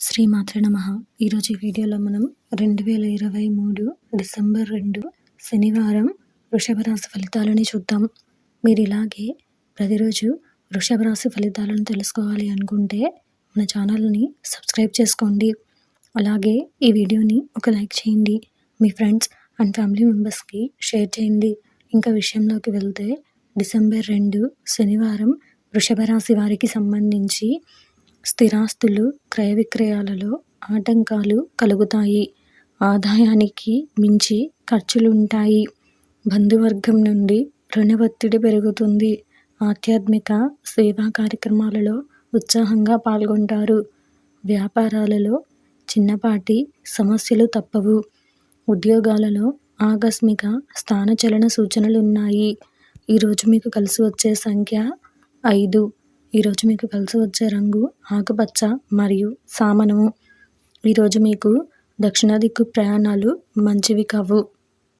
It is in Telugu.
శ్రీమాత్ర నమ. ఈరోజు ఈ వీడియోలో మనం రెండు వేల ఇరవై మూడు డిసెంబర్ రెండు శనివారం వృషభ రాశి ఫలితాలని చూద్దాం. మీరు ఇలాగే ప్రతిరోజు వృషభ రాశి ఫలితాలను తెలుసుకోవాలి అనుకుంటే మన ఛానల్ని సబ్స్క్రైబ్ చేసుకోండి. అలాగే ఈ వీడియోని ఒక లైక్ చేయండి. మీ ఫ్రెండ్స్ అండ్ ఫ్యామిలీ మెంబర్స్కి షేర్ చేయండి. ఇంకా విషయంలోకి వెళ్తే డిసెంబర్ రెండు శనివారం వృషభ రాశి వారికి సంబంధించి స్థిరాస్తులు క్రయ విక్రయాలలో ఆటంకాలు కలుగుతాయి. ఆదాయానికి మించి ఖర్చులుంటాయి. బంధువర్గం నుండి రుణ ఒత్తిడి పెరుగుతుంది. ఆధ్యాత్మిక సేవా కార్యక్రమాలలో ఉత్సాహంగా పాల్గొంటారు. వ్యాపారాలలో చిన్నపాటి సమస్యలు తప్పవు. ఉద్యోగాలలో ఆకస్మిక స్థానచలన సూచనలు ఉన్నాయి ఈరోజు మీకు కలిసి వచ్చే సంఖ్య ఐదు. ఈరోజు మీకు కలిసి వచ్చే రంగు ఆకుపచ్చ మరియు సామనము. ఈరోజు మీకు దక్షిణ దిక్కు ప్రయాణాలు మంచివి కావు.